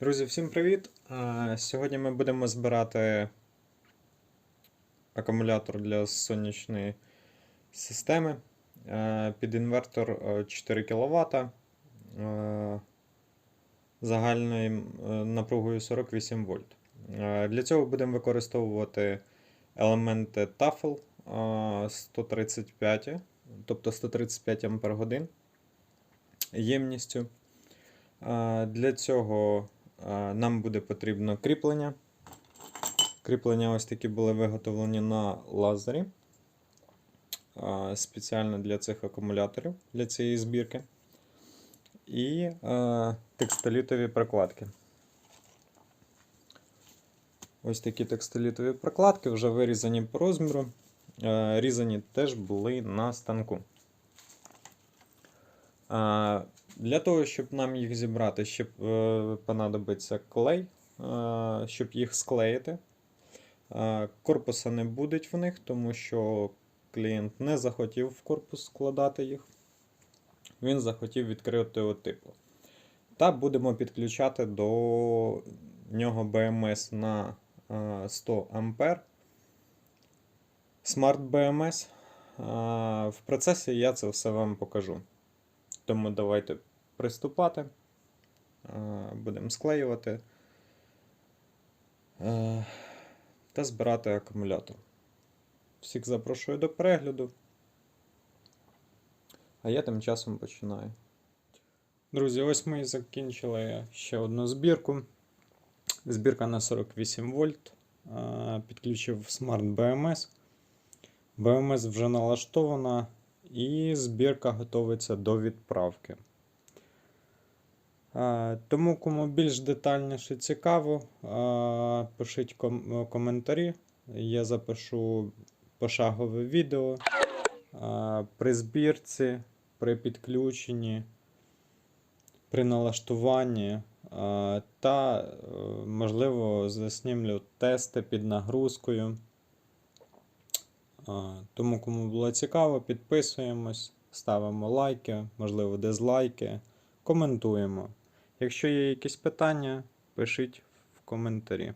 Друзі, всім привіт! Сьогодні ми будемо збирати акумулятор для сонячної системи е, під інвертор е, 4 кВт загальною е, напругою 48 вольт. Е, Для цього будемо використовувати елементи TAFL е, 135, тобто 135 Ампер годин ємністю. Е, Для цього е, нам буде потрібно кріплення. Кріплення ось такі були виготовлені на лазері. Спеціально для цих акумуляторів, для цієї збірки. І текстолітові прокладки. Ось такі текстолітові прокладки вже вирізані по розміру. Різані теж були на станку. Е, Для того, щоб нам їх зібрати, ще е, понадобиться клей, е, щоб їх склеїти. Е, Корпуса не буде в них, тому що клієнт не захотів в корпус складати їх. Він захотів відкритого типу. Та будемо підключати до нього BMS на е, 100 А. Smart BMS. Е, В процесі я це все вам покажу. Тому давайте приступати. Е, Будемо склеювати е, та збирати акумулятор. Всіх запрошую до перегляду. А я тим часом починаю. Друзі, ось ми і закінчили ще одну збірку. Збірка на 48 вольт. Е, Підключив Smart BMS. BMS вже налаштована і збірка готується до відправки. Е, Тому, кому більш детальніше цікаво, е, пишіть ком- коментарі. Я запишу пошагове відео е, при збірці, при підключенні, при налаштуванні е, та, е, можливо, заснімлю тести під нагрузкою. Тому, кому було цікаво, підписуємось, ставимо лайки, можливо, дизлайки, коментуємо. Якщо є якісь питання, пишіть в коментарі.